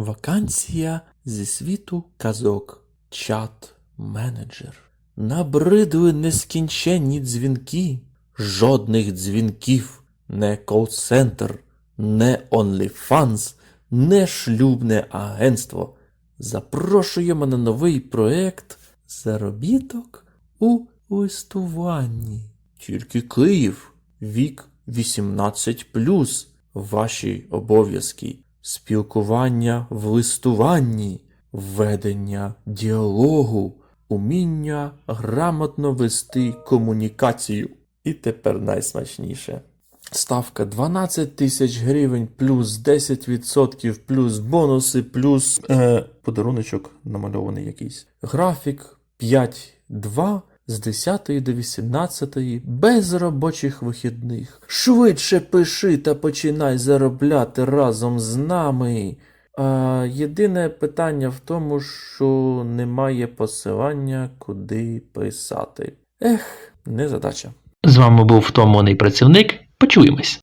Вакансія зі світу казок. Чат менеджер. Набридли нескінченні дзвінки. Жодних дзвінків. Не кол-центр, не OnlyFans, не шлюбне агентство. Запрошуємо на новий проект Заробіток у листуванні. Тільки Київ, вік 18 Ваші обов'язки. Спілкування в листуванні, ведення діалогу, уміння грамотно вести комунікацію. І тепер найсмачніше. Ставка 12 тисяч гривень плюс 10% плюс бонуси, плюс е, подаруночок намальований якийсь. Графік 5-2 з 10 до 18 без робочих вихідних. Швидше пиши та починай заробляти разом з нами. А, єдине питання в тому, що немає посилання, куди писати. Ех, незадача. З вами був втомлений працівник. Почуємось.